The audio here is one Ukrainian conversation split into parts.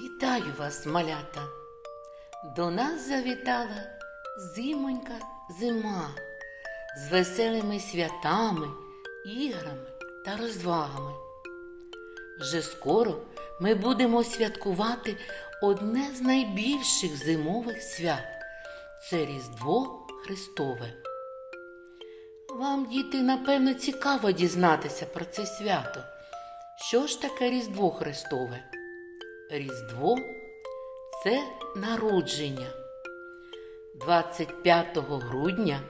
Вітаю вас, малята! До нас завітала зимонька зима з веселими святами, іграми та розвагами. Вже скоро ми будемо святкувати одне з найбільших зимових свят це Різдво Христове. Вам, діти, напевно, цікаво дізнатися про це свято. Що ж таке Різдво Христове? Різдво це народження. 25 грудня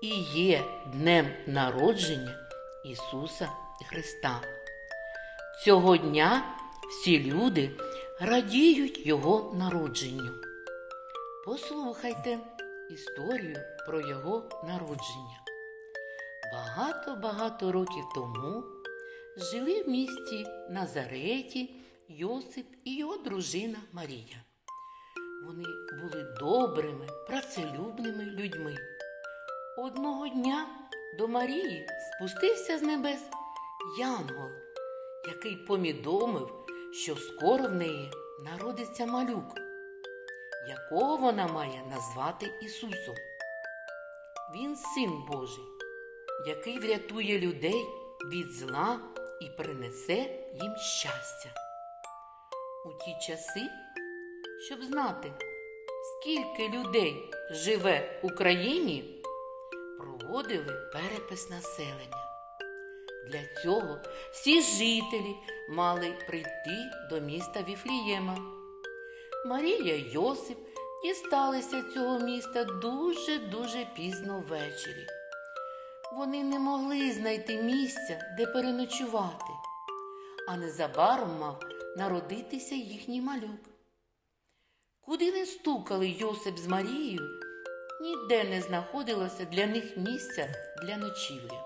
і є днем народження Ісуса Христа. Цього дня всі люди радіють Його народженню. Послухайте історію про Його народження. Багато-багато років тому жили в місті Назареті Йосип і його дружина Марія. Вони були добрими, працелюбними людьми. Одного дня до Марії спустився з небес Янгол, який помідомив, що скоро в неї народиться малюк, якого вона має назвати Ісусом. Він син Божий, який врятує людей від зла і принесе їм щастя. У ті часи, щоб знати, скільки людей живе в Україні, проводили перепис населення. Для цього всі жителі мали прийти до міста Віфлієма. Марія й Йосип дісталися цього міста дуже-дуже пізно ввечері. Вони не могли знайти місця, де переночувати, а незабаром мав народитися їхній малюк. Куди не стукали Йосип з Марією, ніде не знаходилося для них місця для ночівлі.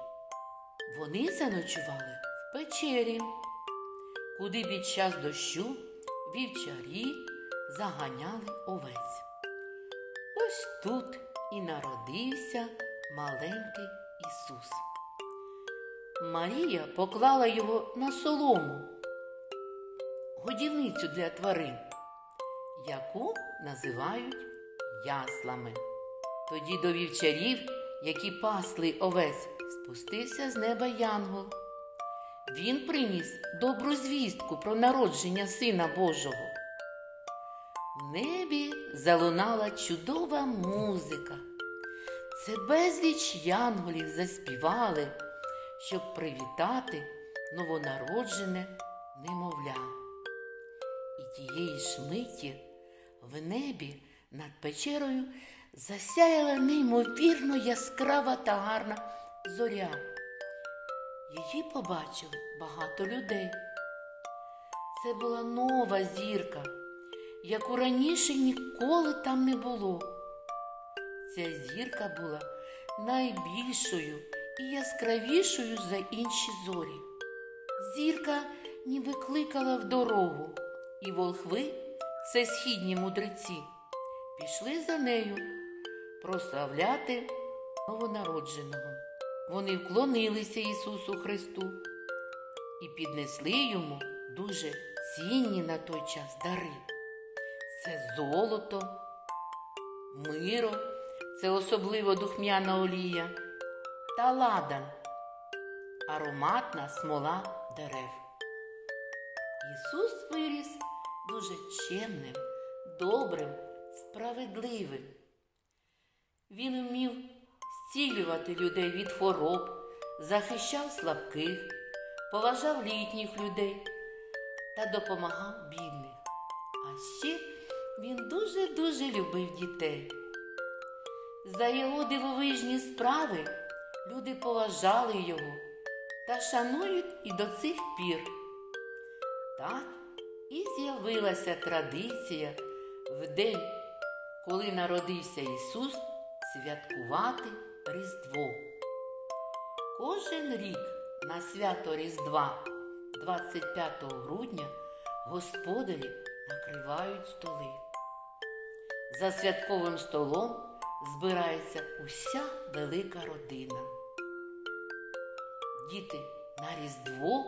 Вони заночували в печері, куди під час дощу вівчарі заганяли овець. Ось тут і народився маленький Ісус. Марія поклала його на солому, годівницю для тварин, яку називають яслами. Тоді до вівчарів, які пасли овець, спустився з неба Янгол. Він приніс добру звістку про народження Сина Божого. В небі залунала чудова музика. Це безліч янголів заспівали, щоб привітати новонароджене немовля. І тієї ж миті в небі над печерою засяяла неймовірно яскрава та гарна зоря. Її побачили багато людей. Це була нова зірка, яку раніше ніколи там не було. Ця зірка була найбільшою і яскравішою за інші зорі. Зірка ніби кликала в дорогу, і волхви, це східні мудреці, пішли за нею прославляти новонародженого. Вони вклонилися Ісусу Христу і піднесли йому дуже цінні на той час дари. Це золото, миро, це особливо духмяна олія, та ладан, ароматна смола дерев. Ісус виріс дуже чемним, добрим, справедливим. Він вмів зцілювати людей від хвороб, захищав слабких, поважав літніх людей та допомагав бідних. А ще він дуже-дуже любив дітей. За його дивовижні справи люди поважали його та шанують і до цих пір. Так і з'явилася традиція в день, коли народився Ісус, святкувати Різдво. Кожен рік на свято Різдва, 25 грудня, господарі накривають столи. За святковим столом збирається уся велика родина. Діти, на Різдво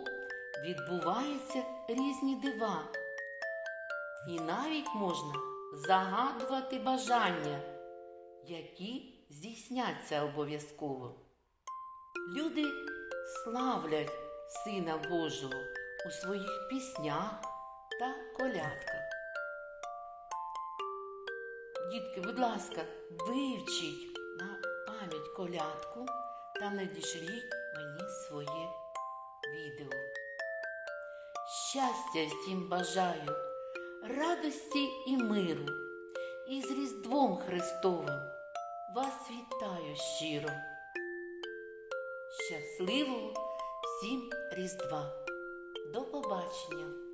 відбуваються різні дива. І навіть можна загадувати бажання, які здійсняться обов'язково. Люди славлять Сина Божого у своїх піснях та колядках. Дітки, будь ласка, вивчіть на пам'ять колядку та надішліть мені своє відео. Щастя всім бажаю, радості і миру, і з Різдвом Христовим вас вітаю щиро. Щасливого всім Різдва! До побачення!